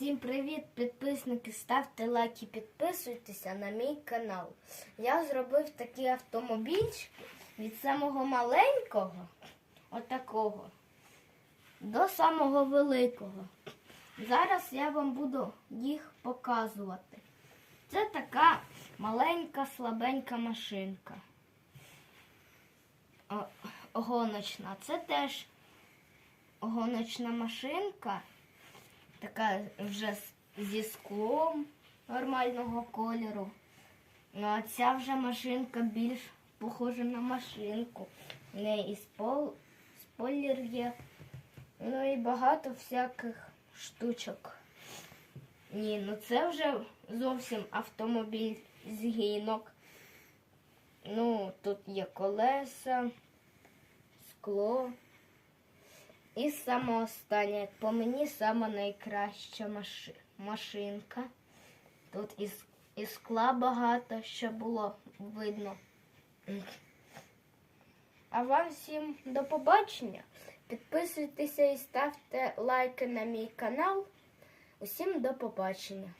Всім привіт, підписники! Ставте лайки, підписуйтеся на мій канал. Я зробив такі автомобільчики від самого маленького, отакого, до самого великого. Зараз я вам буду їх показувати. Це така маленька слабенька машинка. О, гоночна. Це теж гоночна машинка така вже зі склом нормального кольору. Ну а ця вже машинка більш похожа на машинку. В неї і спол... спойлер є. Ну і багато всяких штучок. Ні, ну це вже зовсім автомобіль з гінок. Ну, тут є колеса, скло. І саме останнє, по мені, саме найкраща маши- машинка. Тут і, і скла багато, що було видно. А вам всім до побачення. Підписуйтеся і ставте лайки на мій канал. Усім до побачення.